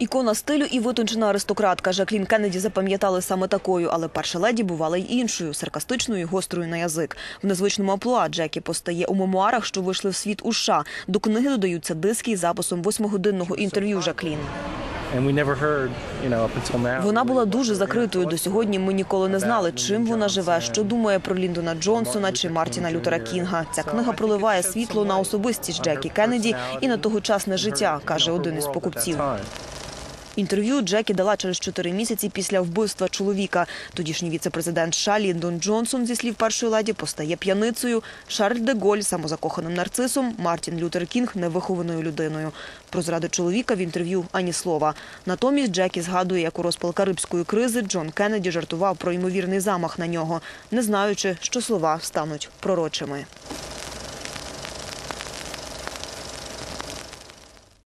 Ікона стилю і витончена аристократка Жаклін Кеннеді запам'ятали саме такою, але перша леді бувала й іншою, саркастичною і гострою на язик. В незвичному амплуа Джекі постає у мемуарах, що вийшли в світ у США. До книги додаються диски із записом восьмигодинного інтерв'ю Жаклін. Вона була дуже закритою. До сьогодні ми ніколи не знали, чим вона живе, що думає про Ліндона Джонсона чи Мартіна Лютера Кінга. Ця книга проливає світло на особистість Джекі Кеннеді і на тогочасне життя, каже один із покупців. Інтерв'ю Джекі дала через чотири місяці після вбивства чоловіка. Тодішній віце-президент США Ліндон Джонсон, зі слів першої леді, постає п'яницею. Шарль де Голь – самозакоханим нарцисом, Мартін Лютер Кінг – невихованою людиною. Про зради чоловіка в інтерв'ю ані слова. Натомість Джекі згадує, як у розпал Карибської кризи Джон Кеннеді жартував про ймовірний замах на нього, не знаючи, що слова стануть пророчими.